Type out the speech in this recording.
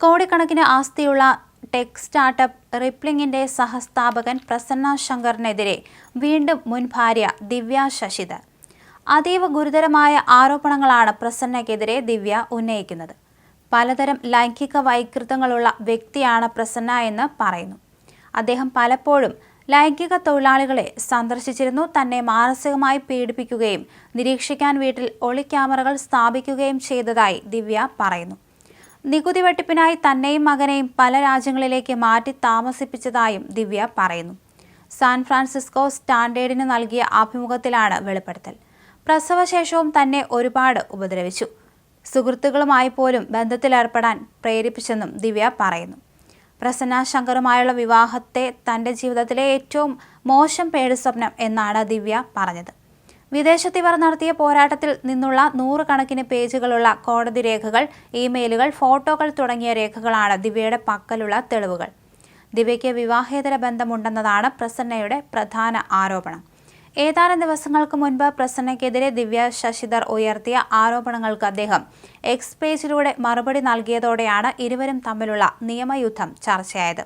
കോടിക്കണക്കിന് ആസ്തിയുള്ള tech startup റിപ്ലിംഗിന്റെ സഹസ്ഥാപകൻ പ്രസന്ന ശങ്കറിനെതിരെ വീണ്ടും മുൻ ഭാര്യ ദിവ്യ ശശിധർ അതീവ ഗുരുതരമായ ആരോപണങ്ങളാണ് പ്രസന്നയ്ക്കെതിരെ ദിവ്യ ഉന്നയിക്കുന്നത്. പലതരം ലൈംഗിക വൈകൃതങ്ങളുള്ള വ്യക്തിയാണ് പ്രസന്ന എന്ന് പറയുന്നു. അദ്ദേഹം പലപ്പോഴും ലൈംഗിക തൊഴിലാളികളെ സന്ദർശിച്ചിരുന്നു തന്നെ മാനസികമായി പീഡിപ്പിക്കുകയും നിരീക്ഷിക്കാൻ വീട്ടിൽ ഒളിക്യാമറകൾ സ്ഥാപിക്കുകയും ചെയ്തതായി ദിവ്യ പറയുന്നു. നികുതി വെട്ടിപ്പിനായി തന്നെയും മകനെയും പല രാജ്യങ്ങളിലേക്ക് മാറ്റി താമസിപ്പിച്ചതായും ദിവ്യ പറയുന്നു. സാൻ ഫ്രാൻസിസ്കോ സ്റ്റാൻഡേർഡിന് നൽകിയ അഭിമുഖത്തിലാണ് വെളിപ്പെടുത്തൽ. പ്രസവശേഷവും തന്നെ ഒരുപാട് ഉപദ്രവിച്ചു. സുഹൃത്തുക്കളുമായി പോലും ബന്ധത്തിലേർപ്പെടാൻ പ്രേരിപ്പിച്ചെന്നും ദിവ്യ പറയുന്നു. പ്രസന്ന ശങ്കറുമായുള്ള വിവാഹത്തെ തന്റെ ജീവിതത്തിലെ ഏറ്റവും മോശം പേടി സ്വപ്നം എന്നാണ് ദിവ്യ പറഞ്ഞത്. വിദേശത്തിവർ നടത്തിയ പോരാട്ടത്തിൽ നിന്നുള്ള നൂറുകണക്കിന് പേജുകളുള്ള കോടതി രേഖകൾ ഇമെയിലുകൾ ഫോട്ടോകൾ തുടങ്ങിയ രേഖകളാണ് ദിവ്യയുടെ പക്കലുള്ള തെളിവുകൾ. ദിവ്യയ്ക്ക് വിവാഹേതര ബന്ധമുണ്ടെന്നതാണ് പ്രസന്നയുടെ പ്രധാന ആരോപണം. ഏതാനും ദിവസങ്ങൾക്ക് മുൻപ് പ്രസന്നയ്ക്കെതിരെ ദിവ്യ ശശിധർ ഉയർത്തിയ ആരോപണങ്ങൾക്ക് അദ്ദേഹം എക്സ് പേജിലൂടെ മറുപടി നൽകിയതോടെയാണ് ഇരുവരും തമ്മിലുള്ള നിയമയുദ്ധം ചർച്ചയായത്.